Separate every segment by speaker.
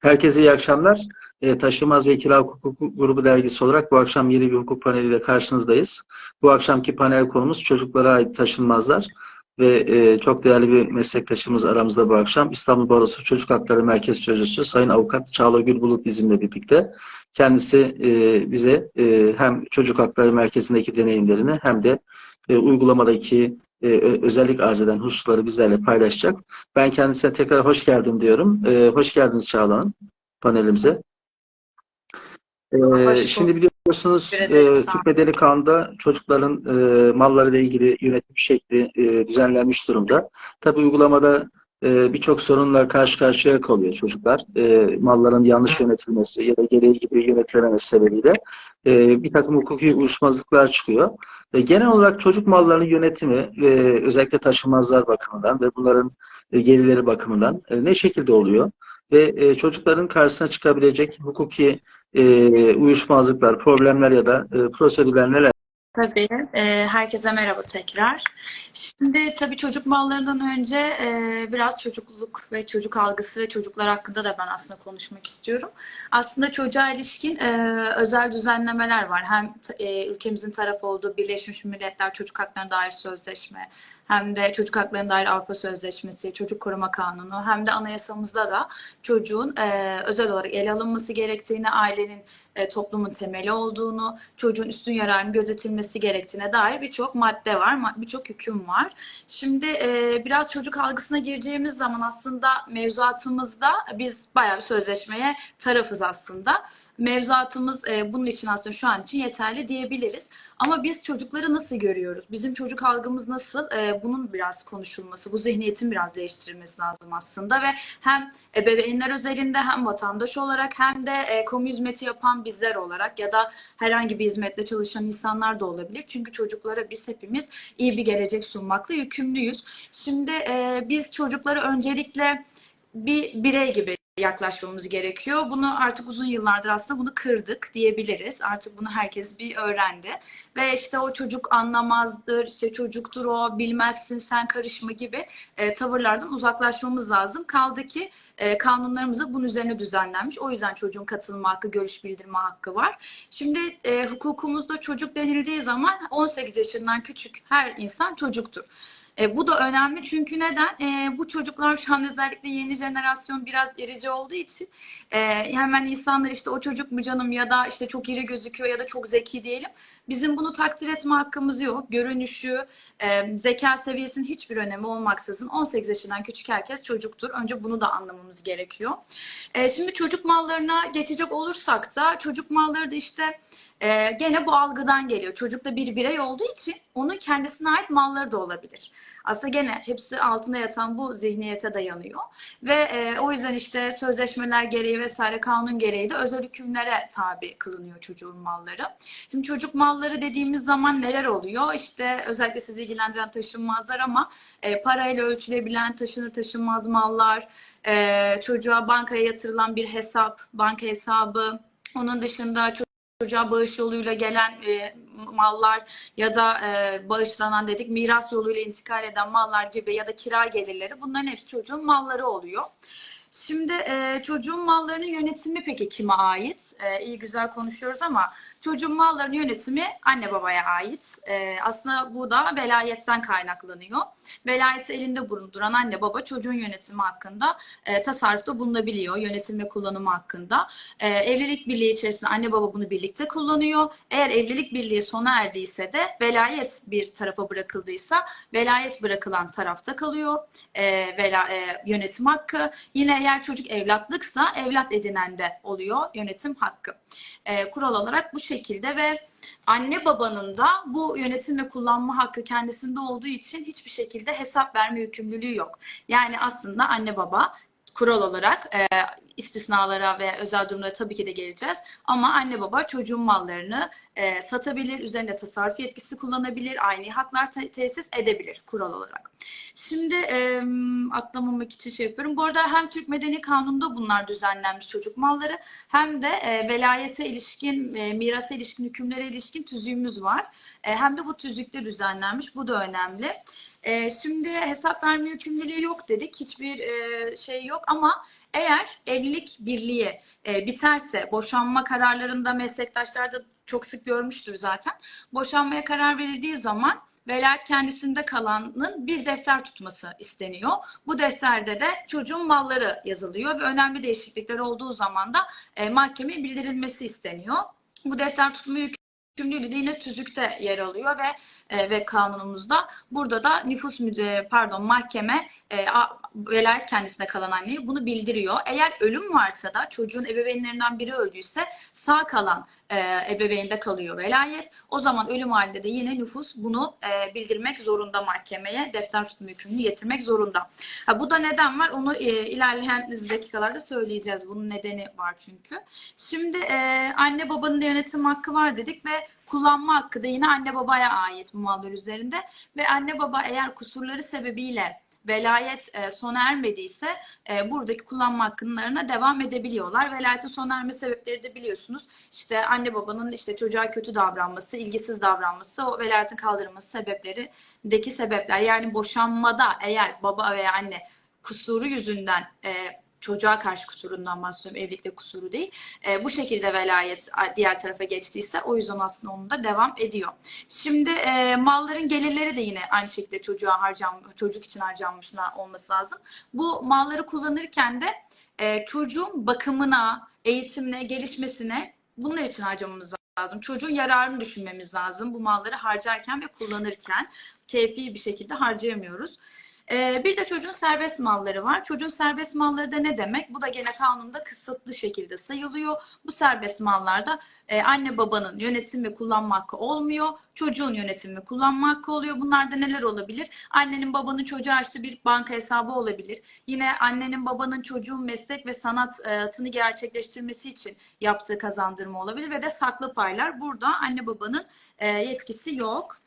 Speaker 1: Herkese iyi akşamlar. E, Taşınmaz ve Kira Hukuku Grubu dergisi olarak bu akşam yeni bir hukuk paneliyle karşınızdayız. Bu akşamki panel konumuz çocuklara ait taşınmazlar ve e, çok değerli bir meslektaşımız aramızda bu akşam. İstanbul Barosu Çocuk Hakları Merkez Sözcüsü Sayın Avukat Çağla Gülbulut bizimle birlikte. Kendisi e, bize e, hem Çocuk Hakları Merkezi'ndeki deneyimlerini hem de e, uygulamadaki e, özellik arz eden hususları bizlerle paylaşacak. Ben kendisine tekrar hoş geldin diyorum. E, hoş geldiniz Çağla Hanım panelimize. E, şimdi biliyorsunuz e, Türk Medeni Kanunu'nda çocukların e, malları ile ilgili yönetim şekli e, düzenlenmiş durumda. Tabii uygulamada e, birçok sorunla karşı karşıya kalıyor çocuklar. E, malların yanlış yönetilmesi ya da gereği gibi yönetilememesi sebebiyle e, bir takım hukuki uyuşmazlıklar çıkıyor. Genel olarak çocuk mallarının yönetimi özellikle taşınmazlar bakımından ve bunların e, gelirleri bakımından e, ne şekilde oluyor? Ve e, çocukların karşısına çıkabilecek hukuki e, uyuşmazlıklar, problemler ya da prosedürler neler?
Speaker 2: Tabii. e, herkese merhaba tekrar. Şimdi tabii çocuk mallarından önce e, biraz çocukluk ve çocuk algısı ve çocuklar hakkında da ben aslında konuşmak istiyorum. Aslında çocuğa ilişkin e, özel düzenlemeler var. Hem e, ülkemizin taraf olduğu Birleşmiş Milletler Çocuk Haklarına Dair Sözleşme, hem de Çocuk Haklarına Dair Avrupa Sözleşmesi, Çocuk Koruma Kanunu, hem de anayasamızda da çocuğun e, özel olarak ele alınması gerektiğini, ailenin e, toplumun temeli olduğunu, çocuğun üstün yararının gözetilmesi gerektiğine dair birçok madde var, birçok hüküm var. Şimdi e, biraz çocuk algısına gireceğimiz zaman aslında mevzuatımızda biz bayağı bir sözleşmeye tarafız aslında. Mevzuatımız e, bunun için aslında şu an için yeterli diyebiliriz. Ama biz çocukları nasıl görüyoruz? Bizim çocuk algımız nasıl? E, bunun biraz konuşulması, bu zihniyetin biraz değiştirilmesi lazım aslında ve hem ebeveynler özelinde hem vatandaş olarak hem de e, kamu hizmeti yapan bizler olarak ya da herhangi bir hizmette çalışan insanlar da olabilir. Çünkü çocuklara biz hepimiz iyi bir gelecek sunmakla yükümlüyüz. Şimdi e, biz çocuklara öncelikle bir birey gibi yaklaşmamız gerekiyor. Bunu artık uzun yıllardır aslında bunu kırdık diyebiliriz. Artık bunu herkes bir öğrendi. Ve işte o çocuk anlamazdır, işte çocuktur o, bilmezsin sen karışma gibi e, tavırlardan uzaklaşmamız lazım. Kaldı ki e, kanunlarımızda bunun üzerine düzenlenmiş. O yüzden çocuğun katılma hakkı, görüş bildirme hakkı var. Şimdi e, hukukumuzda çocuk denildiği zaman 18 yaşından küçük her insan çocuktur. E, bu da önemli çünkü neden? E, bu çocuklar şu an özellikle yeni jenerasyon biraz irici olduğu için e, hemen insanlar işte o çocuk mu canım ya da işte çok iri gözüküyor ya da çok zeki diyelim. Bizim bunu takdir etme hakkımız yok. Görünüşü, e, zeka seviyesinin hiçbir önemi olmaksızın 18 yaşından küçük herkes çocuktur. Önce bunu da anlamamız gerekiyor. E, şimdi çocuk mallarına geçecek olursak da çocuk malları da işte e, gene bu algıdan geliyor. Çocuk da bir birey olduğu için onun kendisine ait malları da olabilir. Aslında gene hepsi altında yatan bu zihniyete dayanıyor. Ve e, o yüzden işte sözleşmeler gereği vesaire kanun gereği de özel hükümlere tabi kılınıyor çocuğun malları. Şimdi çocuk malları dediğimiz zaman neler oluyor? İşte özellikle sizi ilgilendiren taşınmazlar ama e, parayla ölçülebilen taşınır taşınmaz mallar, e, çocuğa bankaya yatırılan bir hesap, banka hesabı, onun dışında çocuğa bağış yoluyla gelen e, mallar ya da e, bağışlanan dedik miras yoluyla intikal eden mallar gibi ya da kira gelirleri bunların hepsi çocuğun malları oluyor. Şimdi e, çocuğun mallarının yönetimi peki kime ait? E, iyi güzel konuşuyoruz ama çocuğun mallarının yönetimi anne babaya ait. E, aslında bu da velayetten kaynaklanıyor. Velayeti elinde bulunduran anne baba çocuğun yönetimi hakkında e, tasarrufta bulunabiliyor. Yönetim ve kullanımı hakkında. E, evlilik birliği içerisinde anne baba bunu birlikte kullanıyor. Eğer evlilik birliği sona erdiyse de velayet bir tarafa bırakıldıysa velayet bırakılan tarafta kalıyor. E, vela, e, yönetim hakkı. Yine eğer çocuk evlatlıksa evlat edinen de oluyor yönetim hakkı. E, kural olarak bu şekilde ve anne babanın da bu yönetim ve kullanma hakkı kendisinde olduğu için hiçbir şekilde hesap verme yükümlülüğü yok. Yani aslında anne baba kural olarak e, istisnalara ve özel durumlara tabii ki de geleceğiz. Ama anne baba çocuğun mallarını e, satabilir, üzerinde tasarruf yetkisi kullanabilir, aynı haklar te- tesis edebilir kural olarak. Şimdi e, atlamamak için şey yapıyorum. Bu arada hem Türk Medeni Kanunu'nda bunlar düzenlenmiş çocuk malları hem de e, velayete ilişkin, e, mirasa ilişkin, hükümlere ilişkin tüzüğümüz var. E, hem de bu tüzükte düzenlenmiş. Bu da önemli. E, şimdi hesap verme yükümlülüğü yok dedik. Hiçbir e, şey yok ama Eğer evlilik birliği e, biterse, boşanma kararlarında meslektaşlar da çok sık görmüştür zaten. Boşanmaya karar verildiği zaman velayet kendisinde kalanın bir defter tutması isteniyor. Bu defterde de çocuğun malları yazılıyor ve önemli değişiklikler olduğu zaman da e, mahkemeye bildirilmesi isteniyor. Bu defter tutma yükümlülüğü de yine tüzükte yer alıyor ve e, ve kanunumuzda. Burada da nüfus müdürü pardon mahkeme e, velayet kendisine kalan anneye bunu bildiriyor. Eğer ölüm varsa da çocuğun ebeveynlerinden biri öldüyse sağ kalan e, ebeveynde kalıyor velayet. O zaman ölüm halinde de yine nüfus bunu e, bildirmek zorunda mahkemeye. Defter tutma yükümlülüğünü getirmek zorunda. Ha, bu da neden var? Onu e, ilerleyen dakikalarda söyleyeceğiz. Bunun nedeni var çünkü. Şimdi e, anne babanın yönetim hakkı var dedik ve kullanma hakkı da yine anne babaya ait bu mallar üzerinde. Ve anne baba eğer kusurları sebebiyle velayet e, sona ermediyse e, buradaki kullanma hakklarına devam edebiliyorlar. Velayetin sona erme sebepleri de biliyorsunuz. İşte anne babanın işte çocuğa kötü davranması, ilgisiz davranması, o velayetin kaldırılması sebeplerindeki sebepler. Yani boşanmada eğer baba veya anne kusuru yüzünden e, çocuğa karşı kusurundan bahsediyorum. Evlilikte kusuru değil. E, bu şekilde velayet diğer tarafa geçtiyse o yüzden aslında onun da devam ediyor. Şimdi e, malların gelirleri de yine aynı şekilde çocuğa harcanmış, çocuk için harcanmış olması lazım. Bu malları kullanırken de e, çocuğun bakımına, eğitimine, gelişmesine bunlar için harcamamız lazım. Çocuğun yararını düşünmemiz lazım bu malları harcarken ve kullanırken. Keyfi bir şekilde harcayamıyoruz. Ee, bir de çocuğun serbest malları var. Çocuğun serbest malları da ne demek? Bu da gene kanunda kısıtlı şekilde sayılıyor. Bu serbest mallarda e, anne babanın yönetim ve kullanma hakkı olmuyor. Çocuğun yönetim ve kullanma hakkı oluyor. Bunlarda neler olabilir? Annenin babanın çocuğa açtığı bir banka hesabı olabilir. Yine annenin babanın çocuğun meslek ve sanatını gerçekleştirmesi için yaptığı kazandırma olabilir ve de saklı paylar. Burada anne babanın e, yetkisi yok.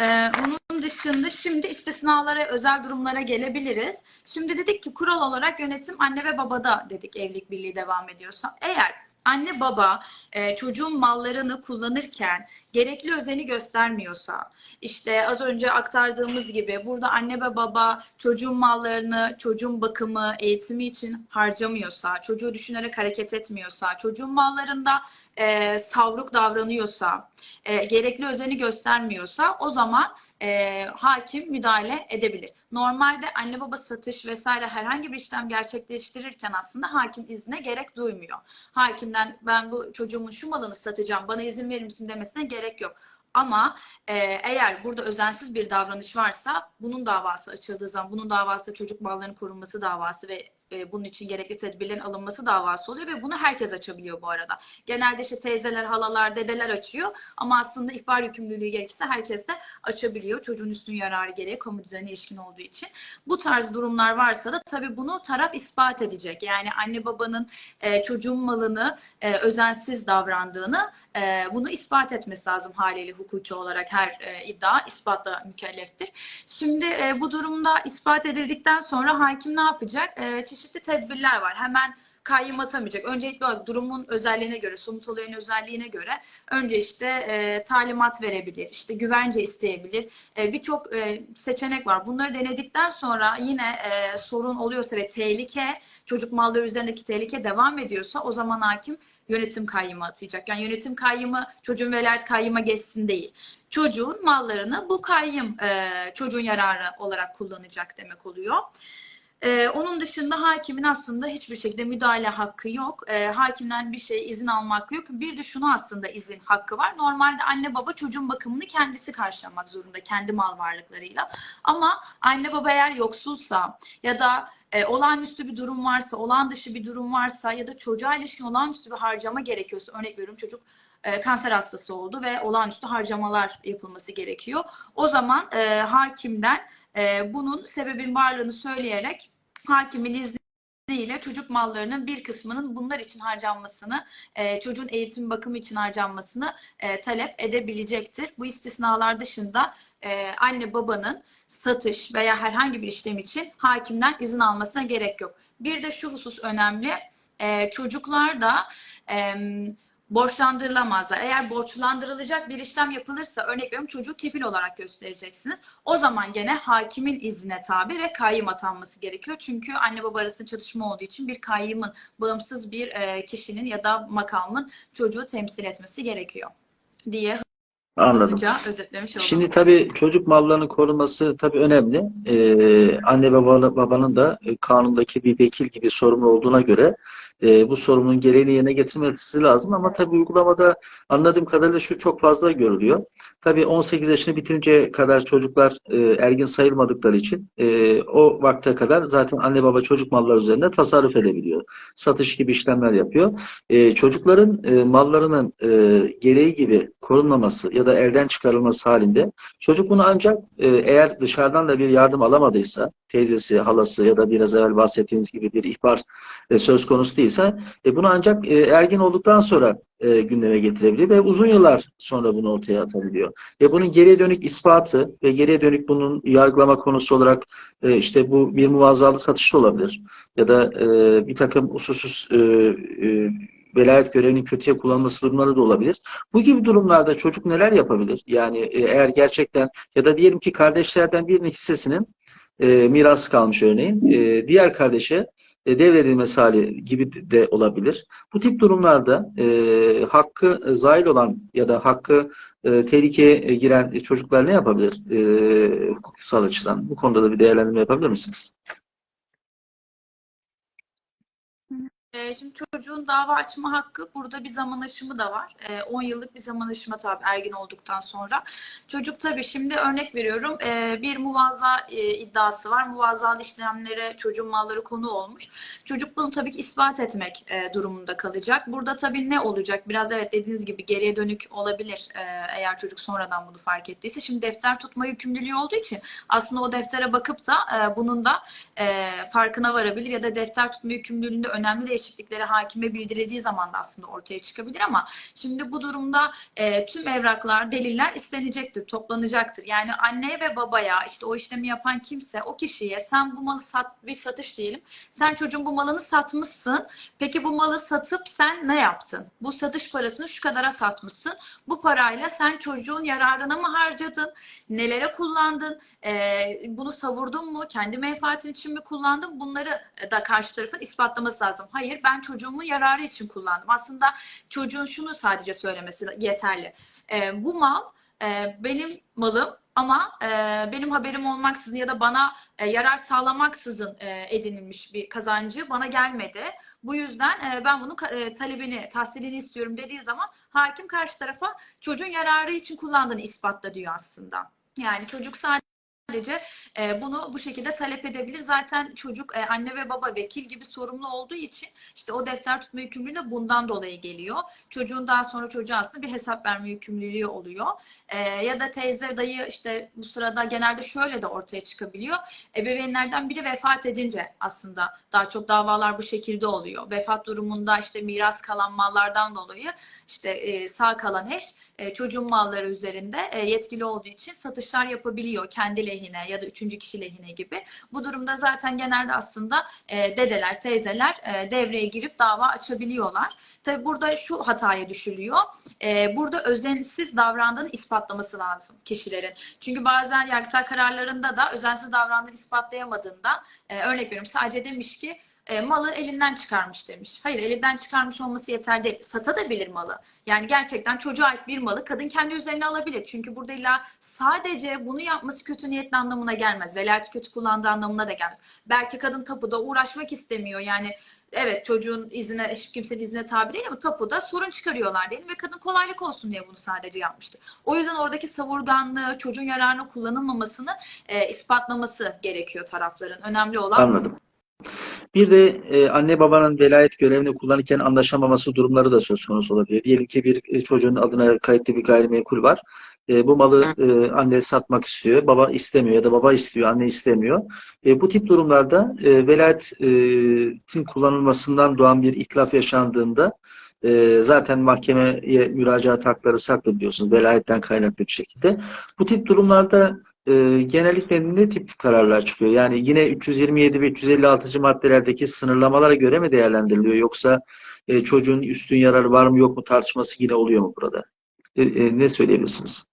Speaker 2: Ee, onun dışında şimdi istisnalara, özel durumlara gelebiliriz. Şimdi dedik ki kural olarak yönetim anne ve babada dedik evlilik birliği devam ediyorsa. Eğer anne baba e, çocuğun mallarını kullanırken gerekli özeni göstermiyorsa, işte az önce aktardığımız gibi burada anne ve baba çocuğun mallarını, çocuğun bakımı, eğitimi için harcamıyorsa, çocuğu düşünerek hareket etmiyorsa, çocuğun mallarında e, savruk davranıyorsa, e, gerekli özeni göstermiyorsa o zaman e, hakim müdahale edebilir. Normalde anne baba satış vesaire herhangi bir işlem gerçekleştirirken aslında hakim izne gerek duymuyor. Hakimden ben bu çocuğumun şu malını satacağım bana izin verir misin demesine gerek yok. Ama e, eğer burada özensiz bir davranış varsa bunun davası açıldığı zaman bunun davası çocuk mallarının korunması davası ve e, bunun için gerekli tedbirlerin alınması davası oluyor ve bunu herkes açabiliyor bu arada. Genelde işte teyzeler, halalar, dedeler açıyor ama aslında ihbar yükümlülüğü gerekirse herkes de açabiliyor. Çocuğun üstün yararı gereği kamu düzenine ilişkin olduğu için. Bu tarz durumlar varsa da tabii bunu taraf ispat edecek. Yani anne babanın e, çocuğun malını e, özensiz davrandığını e, bunu ispat etmesi lazım haliyle hukuki olarak her e, iddia ispatla mükelleftir. Şimdi e, bu durumda ispat edildikten sonra hakim ne yapacak? E, tedbirler var. Hemen kayyım atamayacak. Öncelikle olarak durumun özelliğine göre, somut olayın özelliğine göre önce işte e, talimat verebilir, işte güvence isteyebilir. E, Birçok e, seçenek var. Bunları denedikten sonra yine e, sorun oluyorsa ve tehlike, çocuk malları üzerindeki tehlike devam ediyorsa o zaman hakim yönetim kayyımı atayacak. Yani yönetim kayyımı çocuğun velayet kayyıma geçsin değil. Çocuğun mallarını bu kayyım e, çocuğun yararı olarak kullanacak demek oluyor. Ee, onun dışında hakimin aslında hiçbir şekilde müdahale hakkı yok. Ee, hakimden bir şey izin alma hakkı yok. Bir de şunu aslında izin hakkı var. Normalde anne baba çocuğun bakımını kendisi karşılamak zorunda kendi mal varlıklarıyla. Ama anne baba eğer yoksulsa ya da e, olağanüstü bir durum varsa, olağan dışı bir durum varsa ya da çocuğa ilişkin olağanüstü bir harcama gerekiyorsa örnek veriyorum çocuk e, kanser hastası oldu ve olağanüstü harcamalar yapılması gerekiyor. O zaman e, hakimden e, bunun sebebin varlığını söyleyerek hakimin izniyle çocuk mallarının bir kısmının bunlar için harcanmasını, e, çocuğun eğitim bakımı için harcanmasını e, talep edebilecektir. Bu istisnalar dışında e, anne babanın satış veya herhangi bir işlem için hakimden izin almasına gerek yok. Bir de şu husus önemli. E, çocuklar da e, borçlandırılamazlar. Eğer borçlandırılacak bir işlem yapılırsa örnek veriyorum çocuğu kefil olarak göstereceksiniz. O zaman gene hakimin iznine tabi ve kayyım atanması gerekiyor. Çünkü anne baba arasında çatışma olduğu için bir kayyımın bağımsız bir e, kişinin ya da makamın çocuğu temsil etmesi gerekiyor diye
Speaker 1: Anladım.
Speaker 2: özetlemiş oldum.
Speaker 1: Şimdi tabii çocuk mallarının korunması tabii önemli. Ee, anne baba, babanın da e, kanundaki bir vekil gibi sorumlu olduğuna göre e, bu sorumluluğun gereğini yerine getirmesi lazım. Ama tabii uygulamada anladığım kadarıyla şu çok fazla görülüyor. Tabii 18 yaşını bitirince kadar çocuklar e, ergin sayılmadıkları için e, o vakte kadar zaten anne baba çocuk malları üzerinde tasarruf edebiliyor. Satış gibi işlemler yapıyor. E, çocukların e, mallarının e, gereği gibi korunmaması ya da elden çıkarılması halinde çocuk bunu ancak e, eğer dışarıdan da bir yardım alamadıysa teyzesi, halası ya da biraz evvel bahsettiğiniz gibi bir ihbar e, söz konusu değilse e, bunu ancak e, ergin olduktan sonra e, gündeme getirebiliyor ve uzun yıllar sonra bunu ortaya atabiliyor. Ve bunun geriye dönük ispatı ve geriye dönük bunun yargılama konusu olarak e, işte bu bir muvazzalı satış da olabilir ya da e, bir takım usulsüz e, e, velayet görevinin kötüye kullanılması durumları da olabilir. Bu gibi durumlarda çocuk neler yapabilir? Yani e, eğer gerçekten ya da diyelim ki kardeşlerden birinin hissesinin e, mirası kalmış örneğin. E, diğer kardeşe e, devredilmesi hali gibi de olabilir. Bu tip durumlarda e, hakkı zail olan ya da hakkı e, tehlikeye giren çocuklar ne yapabilir? E, hukuksal açıdan. Bu konuda da bir değerlendirme yapabilir misiniz?
Speaker 2: Ee, Şimdi çocuğun dava açma hakkı burada bir zaman aşımı da var. Ee, 10 yıllık bir zaman aşıma tabi ergin olduktan sonra. Çocuk tabii şimdi örnek veriyorum ee, bir muvazza e, iddiası var. Muvazzalı işlemlere çocuğun malları konu olmuş. Çocuk bunu tabii ki ispat etmek e, durumunda kalacak. Burada tabii ne olacak? Biraz evet dediğiniz gibi geriye dönük olabilir e, eğer çocuk sonradan bunu fark ettiyse. Şimdi defter tutma yükümlülüğü olduğu için aslında o deftere bakıp da e, bunun da e, farkına varabilir ya da defter tutma yükümlülüğünde önemli değişikliklere hakime bildirildiği zaman da aslında ortaya çıkabilir ama şimdi bu durumda e, tüm evraklar, deliller istenecektir, toplanacaktır. Yani anneye ve babaya işte o işlemi yapan kimse o kişiye sen bu malı sat, bir satış diyelim. Sen çocuğun bu malını satmışsın. Peki bu malı satıp sen ne yaptın? Bu satış parasını şu kadara satmışsın. Bu parayla sen çocuğun yararına mı harcadın? Nelere kullandın? E, bunu savurdun mu? Kendi menfaatin için mi kullandın? Bunları da karşı tarafın ispatlaması lazım. Hayır ben çocuğumun yararı için kullandım. Aslında çocuğun şunu sadece söylemesi yeterli. E, bu mal e, benim malım ama e, benim haberim olmaksızın ya da bana e, yarar sağlamaksızın e, edinilmiş bir kazancı bana gelmedi. Bu yüzden e, ben bunun e, talebini, tahsilini istiyorum dediği zaman hakim karşı tarafa çocuğun yararı için kullandığını ispatla diyor aslında. Yani çocuk sadece Sadece e, bunu bu şekilde talep edebilir. Zaten çocuk e, anne ve baba vekil gibi sorumlu olduğu için işte o defter tutma yükümlülüğü de bundan dolayı geliyor. Çocuğun daha sonra çocuğa aslında bir hesap verme yükümlülüğü oluyor. E, ya da teyze, dayı işte bu sırada genelde şöyle de ortaya çıkabiliyor. Ebeveynlerden biri vefat edince aslında daha çok davalar bu şekilde oluyor. Vefat durumunda işte miras kalan mallardan dolayı işte e, sağ kalan eş e, çocuğun malları üzerinde e, yetkili olduğu için satışlar yapabiliyor kendi lehine ya da üçüncü kişi lehine gibi. Bu durumda zaten genelde aslında e, dedeler, teyzeler e, devreye girip dava açabiliyorlar. Tabi burada şu hataya düşülüyor. E, burada özensiz davrandığını ispatlaması lazım kişilerin. Çünkü bazen yargıtay kararlarında da özensiz davrandığını ispatlayamadığından e, örnek veriyorum sadece demiş ki e, malı elinden çıkarmış demiş. Hayır elinden çıkarmış olması yeterli değil. Satabilir malı. Yani gerçekten çocuğa ait bir malı kadın kendi üzerine alabilir. Çünkü burada illa sadece bunu yapması kötü niyetli anlamına gelmez. Velayeti kötü kullandığı anlamına da gelmez. Belki kadın tapuda uğraşmak istemiyor. Yani evet çocuğun izine, kimsenin izine tabi değil ama tapuda sorun çıkarıyorlar diyelim ve kadın kolaylık olsun diye bunu sadece yapmıştı. O yüzden oradaki savurganlığı, çocuğun yararına kullanılmamasını e, ispatlaması gerekiyor tarafların. Önemli olan
Speaker 1: Anladım. Bir de e, anne babanın velayet görevini kullanırken anlaşamaması durumları da söz konusu olabilir. Diyelim ki bir e, çocuğun adına kayıtlı bir gayrimenkul var. E, bu malı e, anne satmak istiyor, baba istemiyor ya da baba istiyor, anne istemiyor. E, bu tip durumlarda e, velayetin kullanılmasından doğan bir itlaf yaşandığında e, zaten mahkemeye müracaat hakları saklı biliyorsunuz velayetten kaynaklı bir şekilde. Bu tip durumlarda e, genellikle ne tip kararlar çıkıyor? Yani yine 327 ve 356. maddelerdeki sınırlamalara göre mi değerlendiriliyor? Yoksa e, çocuğun üstün yararı var mı yok mu tartışması yine oluyor mu burada? E, e, ne söyleyebilirsiniz?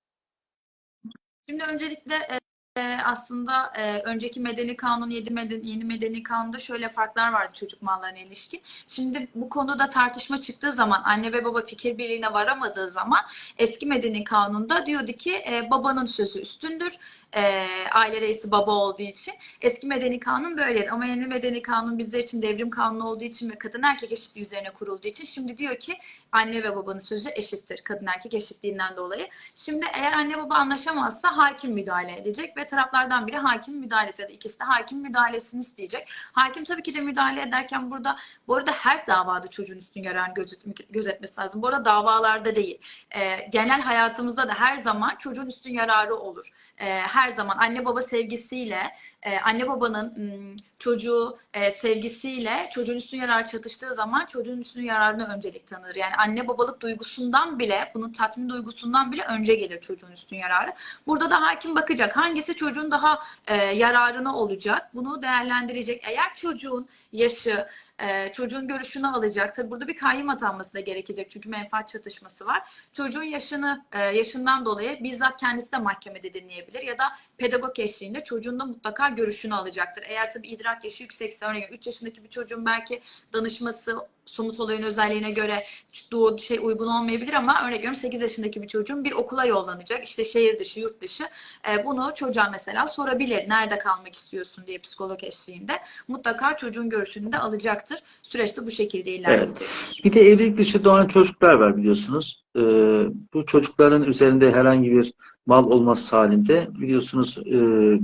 Speaker 2: Şimdi öncelikle e, e, aslında e, önceki medeni kanun, yedi medeni, yeni medeni kanunda şöyle farklar vardı çocuk mallarına ilişkin. Şimdi bu konuda tartışma çıktığı zaman anne ve baba fikir birliğine varamadığı zaman eski medeni kanunda diyordu ki e, babanın sözü üstündür. E, aile reisi baba olduğu için. Eski medeni kanun böyleydi. Ama yeni medeni kanun bizler için devrim kanunu olduğu için ve kadın erkek eşitliği üzerine kurulduğu için şimdi diyor ki anne ve babanın sözü eşittir. Kadın erkek eşitliğinden dolayı. Şimdi eğer anne baba anlaşamazsa hakim müdahale edecek ve taraflardan biri hakim müdahalesi ya da ikisi de hakim müdahalesini isteyecek. Hakim tabii ki de müdahale ederken burada bu arada her davada çocuğun üstün yararını gözet, gözetmesi lazım. Bu arada davalarda değil. E, genel hayatımızda da her zaman çocuğun üstün yararı olur. Her zaman anne baba sevgisiyle e, anne babanın çocuğu e, sevgisiyle çocuğun üstün yararı çatıştığı zaman çocuğun üstün yararına öncelik tanır. Yani anne babalık duygusundan bile bunun tatmin duygusundan bile önce gelir çocuğun üstün yararı. Burada da hakim bakacak hangisi çocuğun daha e, yararına olacak bunu değerlendirecek. Eğer çocuğun yaşı e, çocuğun görüşünü alacak. Tabii burada bir kayyım atanması da gerekecek çünkü menfaat çatışması var. Çocuğun yaşını yaşından dolayı bizzat kendisi de mahkemede dinleyebilir ya da pedagog eşliğinde çocuğun da mutlaka görüşünü alacaktır. Eğer tabii idrak yaşı yüksekse örneğin 3 yaşındaki bir çocuğun belki danışması somut olayın özelliğine göre doğu şey uygun olmayabilir ama örnek veriyorum 8 yaşındaki bir çocuğun bir okula yollanacak. işte şehir dışı, yurt dışı. E, bunu çocuğa mesela sorabilir. Nerede kalmak istiyorsun diye psikolog eşliğinde. Mutlaka çocuğun görüşünü de alacaktır. Süreçte bu şekilde ilerleyecektir.
Speaker 1: Bir de evlilik dışı doğan çocuklar var biliyorsunuz. Ee, bu çocukların üzerinde herhangi bir mal olması halinde biliyorsunuz e,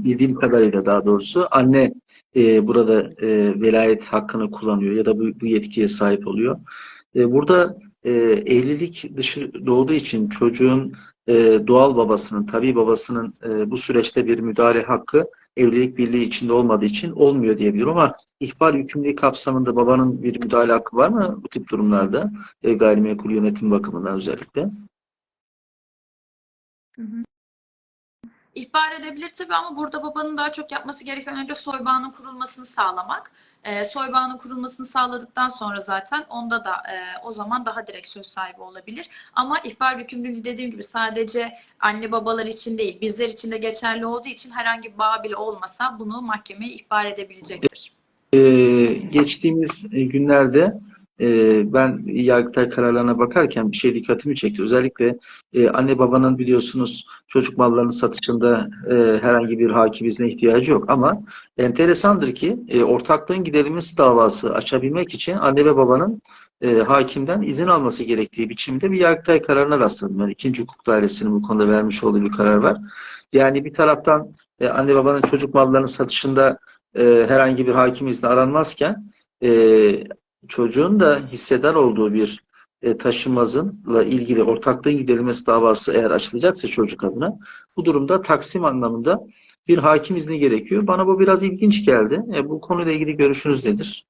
Speaker 1: bildiğim kadarıyla daha doğrusu anne e, burada e, velayet hakkını kullanıyor ya da bu, bu yetkiye sahip oluyor. E, burada e, evlilik dışı doğduğu için çocuğun e, doğal babasının, tabii babasının e, bu süreçte bir müdahale hakkı evlilik birliği içinde olmadığı için olmuyor diyebiliyorum ama ihbar yükümlülüğü kapsamında babanın bir müdahale hakkı var mı bu tip durumlarda? E, gayrimenkul yönetim bakımından özellikle.
Speaker 2: Hı hı. İhbar edebilir tabii ama burada babanın daha çok yapması gereken önce soy bağının kurulmasını sağlamak. E, soy bağının kurulmasını sağladıktan sonra zaten onda da e, o zaman daha direkt söz sahibi olabilir. Ama ihbar yükümlülüğü dediğim gibi sadece anne babalar için değil bizler için de geçerli olduğu için herhangi bir bağ bile olmasa bunu mahkemeye ihbar edebilecektir.
Speaker 1: E, geçtiğimiz günlerde e, ben Yargıtay kararlarına bakarken bir şey dikkatimi çekti. Özellikle e, anne babanın biliyorsunuz çocuk mallarının satışında e, herhangi bir hakim izne ihtiyacı yok ama enteresandır ki e, ortaklığın giderilmesi davası açabilmek için anne ve babanın hakimden izin alması gerektiği biçimde bir Yargıtay kararına rastladım. Yani ikinci hukuk dairesinin bu konuda vermiş olduğu bir karar var. Yani bir taraftan anne babanın çocuk mallarının satışında herhangi bir hakim izni aranmazken çocuğun da hissedar olduğu bir e, ilgili ortaklığın giderilmesi davası eğer açılacaksa çocuk adına bu durumda taksim anlamında bir hakim izni gerekiyor. Bana bu biraz ilginç geldi. E, bu konuyla ilgili görüşünüz nedir?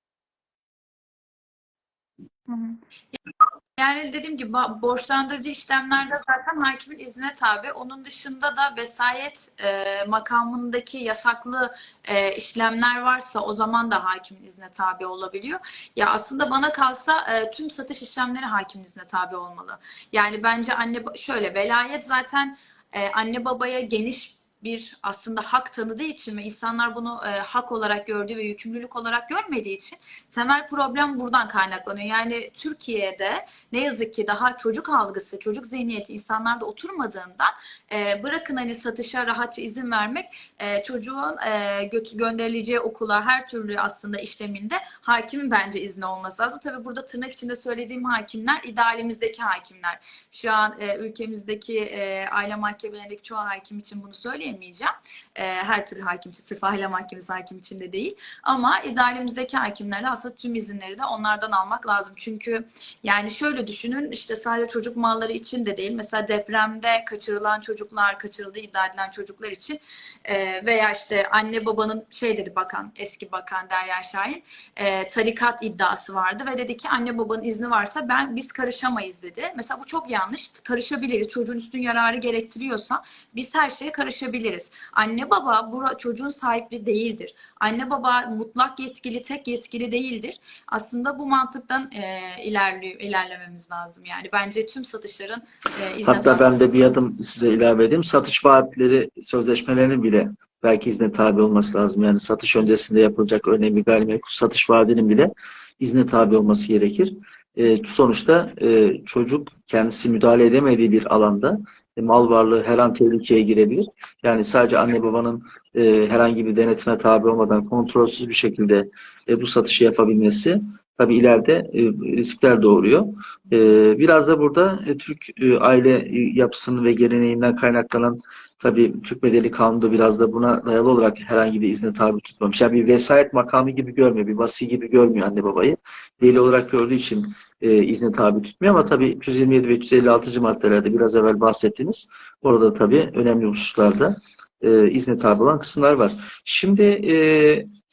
Speaker 2: Yani dediğim gibi borçlandırıcı işlemlerde zaten hakimin iznine tabi. Onun dışında da vesayet e, makamındaki yasaklı e, işlemler varsa o zaman da hakimin iznine tabi olabiliyor. Ya aslında bana kalsa e, tüm satış işlemleri hakimin iznine tabi olmalı. Yani bence anne şöyle velayet zaten e, anne babaya geniş bir aslında hak tanıdığı için ve insanlar bunu e, hak olarak gördüğü ve yükümlülük olarak görmediği için temel problem buradan kaynaklanıyor. Yani Türkiye'de ne yazık ki daha çocuk algısı, çocuk zihniyeti insanlarda oturmadığından e, bırakın hani satışa rahatça izin vermek e, çocuğun e, gö- gönderileceği okula her türlü aslında işleminde hakimin bence izni olması lazım. Tabii burada tırnak içinde söylediğim hakimler idealimizdeki hakimler. Şu an e, ülkemizdeki e, aile mahkemelerindeki çoğu hakim için bunu söyleyeyim diyemeyeceğim. E, her türlü hakim için, sırf aile mahkemesi hakim için de değil. Ama idealimizdeki hakimlerle aslında tüm izinleri de onlardan almak lazım. Çünkü yani şöyle düşünün işte sadece çocuk malları için de değil. Mesela depremde kaçırılan çocuklar, kaçırıldığı iddia edilen çocuklar için e, veya işte anne babanın şey dedi bakan, eski bakan Derya Şahin e, tarikat iddiası vardı ve dedi ki anne babanın izni varsa ben biz karışamayız dedi. Mesela bu çok yanlış. Karışabiliriz. Çocuğun üstün yararı gerektiriyorsa biz her şeye karışabiliriz konuşabiliriz. Anne baba bu çocuğun sahibi değildir. Anne baba mutlak yetkili, tek yetkili değildir. Aslında bu mantıktan e, ilerli, ilerlememiz lazım. Yani bence tüm satışların e, izne
Speaker 1: Hatta ben de bir adım size ilave edeyim. Satış vaatleri, sözleşmelerinin bile belki izne tabi olması lazım. Yani satış öncesinde yapılacak örneğin bir gayrimenkul satış vaadinin bile izne tabi olması gerekir. E, sonuçta e, çocuk kendisi müdahale edemediği bir alanda mal varlığı her an tehlikeye girebilir. Yani sadece anne babanın e, herhangi bir denetime tabi olmadan kontrolsüz bir şekilde e, bu satışı yapabilmesi tabii ileride e, riskler doğuruyor. E, biraz da burada e, Türk e, aile e, yapısının ve geleneğinden kaynaklanan tabii Türk Bedeli Kanunu da biraz da buna dayalı olarak herhangi bir izne tabi tutmamış. Yani bir vesayet makamı gibi görmüyor, bir vasi gibi görmüyor anne babayı. Veli olarak gördüğü için e, izne tabi tutmuyor ama tabii 327 ve 356. maddelerde biraz evvel bahsettiniz. Orada tabii önemli hususlarda e, izne tabi olan kısımlar var. Şimdi e,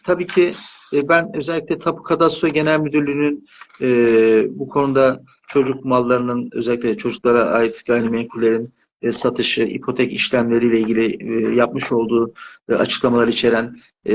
Speaker 1: tabii ki e, ben özellikle Tapu Kadastro Genel Müdürlüğü'nün e, bu konuda çocuk mallarının özellikle çocuklara ait gayrimenkullerin e, satışı, ipotek işlemleriyle ilgili e, yapmış olduğu e, açıklamalar içeren e,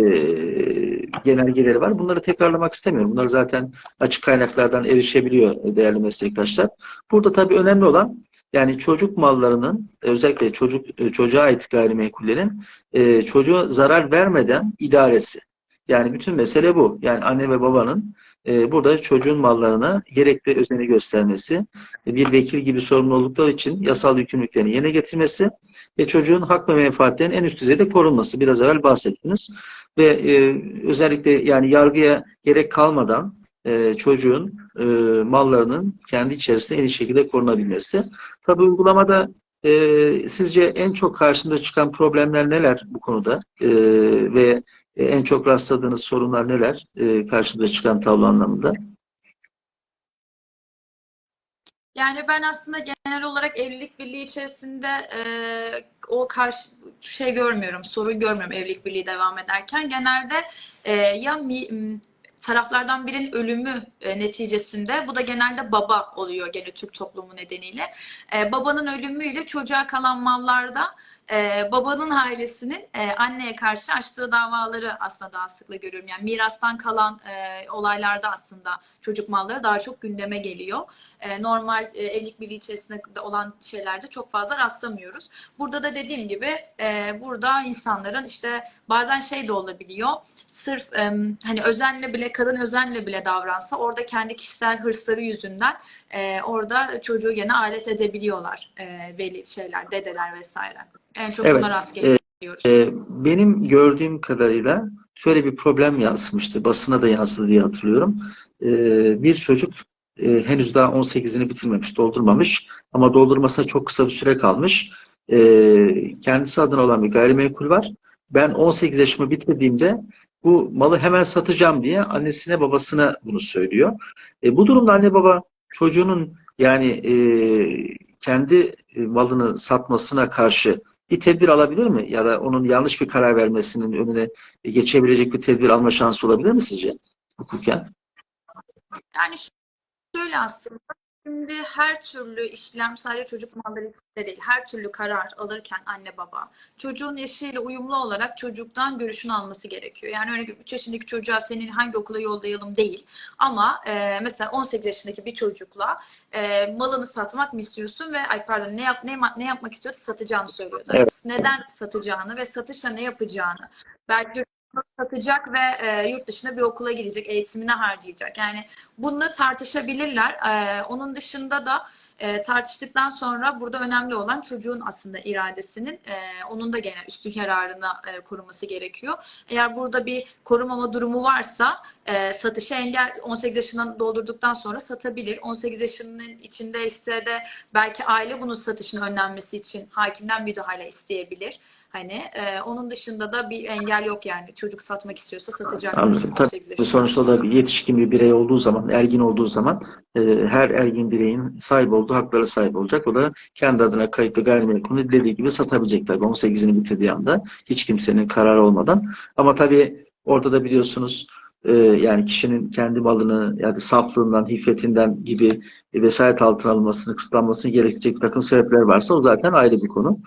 Speaker 1: genelgeleri var. Bunları tekrarlamak istemiyorum. Bunlar zaten açık kaynaklardan erişebiliyor değerli meslektaşlar. Burada tabii önemli olan yani çocuk mallarının özellikle çocuk çocuğa ait gayrimenkullerin e, çocuğa zarar vermeden idaresi. Yani bütün mesele bu. Yani anne ve babanın e, burada çocuğun mallarına gerekli özeni göstermesi, e, bir vekil gibi sorumlu oldukları için yasal yükümlülüklerini yerine getirmesi ve çocuğun hak ve menfaatlerinin en üst düzeyde korunması. Biraz evvel bahsettiniz. Ve e, özellikle yani yargıya gerek kalmadan e, çocuğun e, mallarının kendi içerisinde en iyi şekilde korunabilmesi. Tabii uygulamada e, sizce en çok karşında çıkan problemler neler bu konuda? E, ve e, en çok rastladığınız sorunlar neler e, karşımıza çıkan tablo anlamında?
Speaker 2: Yani ben aslında genel olarak evlilik birliği içerisinde e, o karşı şey görmüyorum, sorun görmüyorum evlilik birliği devam ederken. Genelde e, ya mi, taraflardan birinin ölümü e, neticesinde, bu da genelde baba oluyor gene Türk toplumu nedeniyle. E, babanın ölümüyle çocuğa kalan mallarda e, babanın ailesinin e, anneye karşı açtığı davaları aslında daha sıkla görüyorum. Yani mirastan kalan e, olaylarda aslında çocuk malları daha çok gündeme geliyor. E, normal e, evlilik birliği içerisinde de olan şeylerde çok fazla rastlamıyoruz. Burada da dediğim gibi e, burada insanların işte bazen şey de olabiliyor. Sırf e, hani özenle bile kadın özenle bile davransa orada kendi kişisel hırsları yüzünden e, orada çocuğu gene alet edebiliyorlar e, veli şeyler, dedeler vesaire. En çok
Speaker 1: Evet,
Speaker 2: buna rast geliyoruz.
Speaker 1: E, benim gördüğüm kadarıyla şöyle bir problem yansımıştı. Basına da yansıdı diye hatırlıyorum. E, bir çocuk e, henüz daha 18'ini bitirmemiş, doldurmamış ama doldurmasına çok kısa bir süre kalmış. E, kendisi adına olan bir gayrimenkul var. Ben 18 yaşımı bitirdiğimde bu malı hemen satacağım diye annesine babasına bunu söylüyor. E, bu durumda anne baba çocuğunun yani e, kendi e, malını satmasına karşı bir tedbir alabilir mi? Ya da onun yanlış bir karar vermesinin önüne geçebilecek bir tedbir alma şansı olabilir mi sizce hukuken?
Speaker 2: Yani şöyle aslında şimdi her türlü işlem sadece çocuk içinde değil. Her türlü karar alırken anne baba çocuğun yaşıyla uyumlu olarak çocuktan görüşünü alması gerekiyor. Yani örneğin 3 yaşındaki çocuğa senin hangi okula yollayalım değil. Ama e, mesela 18 yaşındaki bir çocukla e, malını satmak mı istiyorsun ve ay pardon ne yap ne, ne yapmak istiyorsa satacağını söylüyor.
Speaker 1: Evet.
Speaker 2: Neden satacağını ve satışla ne yapacağını belki satacak ve e, yurt dışına bir okula gidecek, eğitimine harcayacak. Yani bunu tartışabilirler. E, onun dışında da e, tartıştıktan sonra burada önemli olan çocuğun aslında iradesinin e, onun da gene üstün yararına e, koruması gerekiyor. Eğer burada bir korumama durumu varsa e, satışa engel 18 yaşından doldurduktan sonra satabilir. 18 yaşının içinde ise de belki aile bunun satışını önlenmesi için hakimden müdahale isteyebilir. Hani e, onun dışında da bir engel yok yani. Çocuk satmak istiyorsa satacak.
Speaker 1: Anladım.
Speaker 2: 18
Speaker 1: Tabii
Speaker 2: yaşında.
Speaker 1: sonuçta da bir yetişkin bir birey olduğu zaman, ergin olduğu zaman e, her ergin bireyin sahip olduğu haklara sahip olacak. O da kendi adına kayıtlı gayrimenkulünü dediği gibi satabilecek tabii 18'ini bitirdiği anda hiç kimsenin kararı olmadan. Ama tabii orada da biliyorsunuz e, yani kişinin kendi malını yani saflığından, hiffetinden gibi vesayet altına alınmasını, kısıtlanmasını gerektirecek bir takım sebepler varsa o zaten ayrı bir konu.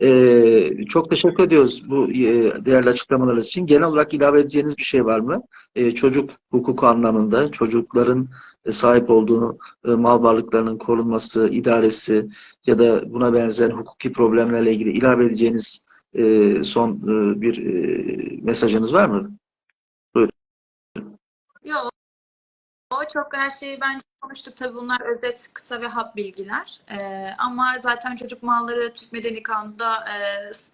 Speaker 1: Ee, çok teşekkür ediyoruz bu e, değerli açıklamalarınız için. Genel olarak ilave edeceğiniz bir şey var mı? Ee, çocuk hukuku anlamında çocukların e, sahip olduğu e, mal varlıklarının korunması, idaresi ya da buna benzer hukuki problemlerle ilgili ilave edeceğiniz e, son bir mesajınız var mı?
Speaker 2: Yok. O çok her şeyi bence konuştuk. Tabii bunlar özet, kısa ve hap bilgiler. Ee, ama zaten çocuk malları Türk Medeni Kanunu'nda e,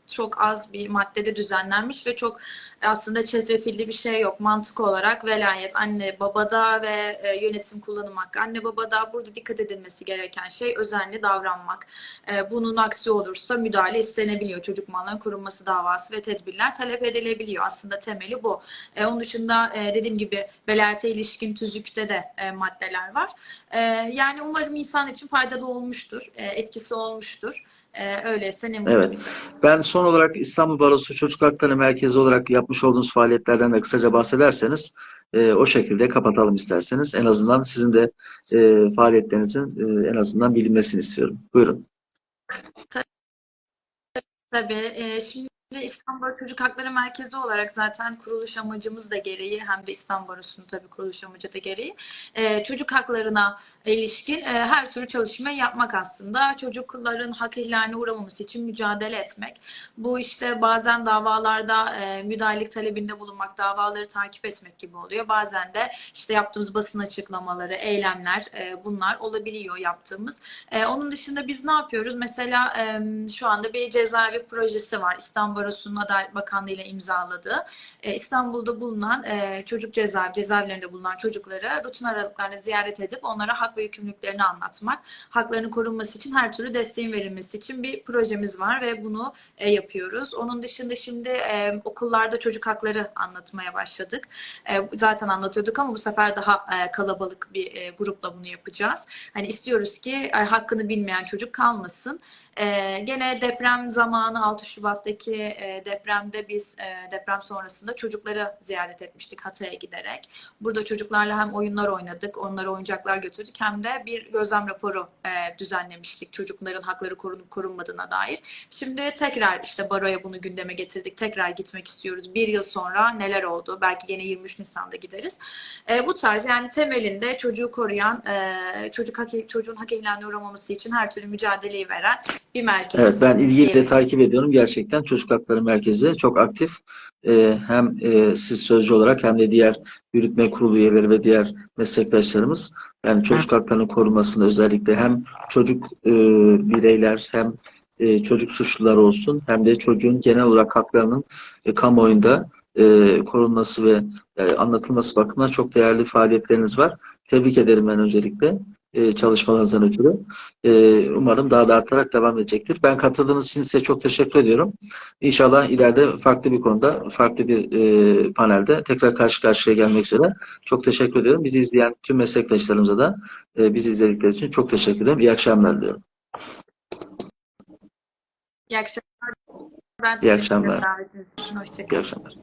Speaker 2: çok az bir maddede düzenlenmiş ve çok e, aslında çetrefilli bir şey yok. Mantık olarak velayet anne babada ve e, yönetim kullanım hakkı anne babada. Burada dikkat edilmesi gereken şey özenli davranmak. E, bunun aksi olursa müdahale istenebiliyor. Çocuk mallarının korunması davası ve tedbirler talep edilebiliyor. Aslında temeli bu. E, onun dışında e, dediğim gibi velayete ilişkin tüzükte de e, maddeler var. E, yani umarım insan için faydalı olmuştur, e, etkisi olmuştur. E, öyleyse ne mutlu
Speaker 1: Evet.
Speaker 2: bize.
Speaker 1: Ben son olarak İstanbul Barosu Çocuk Hakları Merkezi olarak yapmış olduğunuz faaliyetlerden de kısaca bahsederseniz e, o şekilde kapatalım isterseniz. En azından sizin de e, faaliyetlerinizin e, en azından bilinmesini istiyorum. Buyurun.
Speaker 2: Tabii. E, şimdi İstanbul Çocuk Hakları Merkezi olarak zaten kuruluş amacımız da gereği hem de İstanbul Barosu'nun tabii kuruluş amacı da gereği e, çocuk haklarına ilişkin e, her türlü çalışmayı yapmak aslında. Çocukların hak ihlaline uğramaması için mücadele etmek. Bu işte bazen davalarda e, müdahalelik talebinde bulunmak, davaları takip etmek gibi oluyor. Bazen de işte yaptığımız basın açıklamaları, eylemler bunlar olabiliyor yaptığımız. Onun dışında biz ne yapıyoruz? Mesela şu anda bir cezaevi projesi var. İstanbul Barosu'nun Adalet Bakanlığı ile imzaladığı. E, İstanbul'da bulunan e, çocuk cezaevi, cezaevlerinde bulunan çocukları rutin aralıklarla ziyaret edip onlara hak ve yükümlülüklerini anlatmak, haklarının korunması için her türlü desteğin verilmesi için bir projemiz var ve bunu e, yapıyoruz. Onun dışında şimdi e, okullarda çocuk hakları anlatmaya başladık. E, zaten anlatıyorduk ama bu sefer daha e, kalabalık bir e, grupla bunu yapacağız. Hani istiyoruz ki e, hakkını bilmeyen çocuk kalmasın. Ee, gene deprem zamanı 6 Şubat'taki e, depremde biz e, deprem sonrasında çocukları ziyaret etmiştik Hatay'a giderek. Burada çocuklarla hem oyunlar oynadık, onlara oyuncaklar götürdük hem de bir gözlem raporu e, düzenlemiştik çocukların hakları korunup korunmadığına dair. Şimdi tekrar işte baroya bunu gündeme getirdik. Tekrar gitmek istiyoruz. Bir yıl sonra neler oldu? Belki gene 23 Nisan'da gideriz. E, bu tarz yani temelinde çocuğu koruyan, e, çocuk hak, çocuğun hak ihlaline uğramaması için her türlü mücadeleyi veren bir merkez.
Speaker 1: Evet, ben ilgiyle
Speaker 2: diyebiliriz.
Speaker 1: takip ediyorum. Gerçekten Çocuk Hakları Merkezi çok aktif. Ee, hem e, siz sözcü olarak hem de diğer yürütme kurulu üyeleri ve diğer meslektaşlarımız yani çocuk haklarının korunmasında özellikle hem çocuk e, bireyler hem e, çocuk suçlular olsun hem de çocuğun genel olarak haklarının e, kamuoyunda e, korunması ve e, anlatılması bakımından çok değerli faaliyetleriniz var. Tebrik ederim ben öncelikle e, çalışmalarınızdan ötürü. E, umarım daha da artarak devam edecektir. Ben katıldığınız için size çok teşekkür ediyorum. İnşallah ileride farklı bir konuda, farklı bir e, panelde tekrar karşı karşıya gelmek üzere. Çok teşekkür ediyorum. Bizi izleyen tüm meslektaşlarımıza da e, bizi izledikleri için çok teşekkür ederim. İyi akşamlar diliyorum.
Speaker 2: İyi akşamlar. Ben
Speaker 1: İyi akşamlar. İyi akşamlar.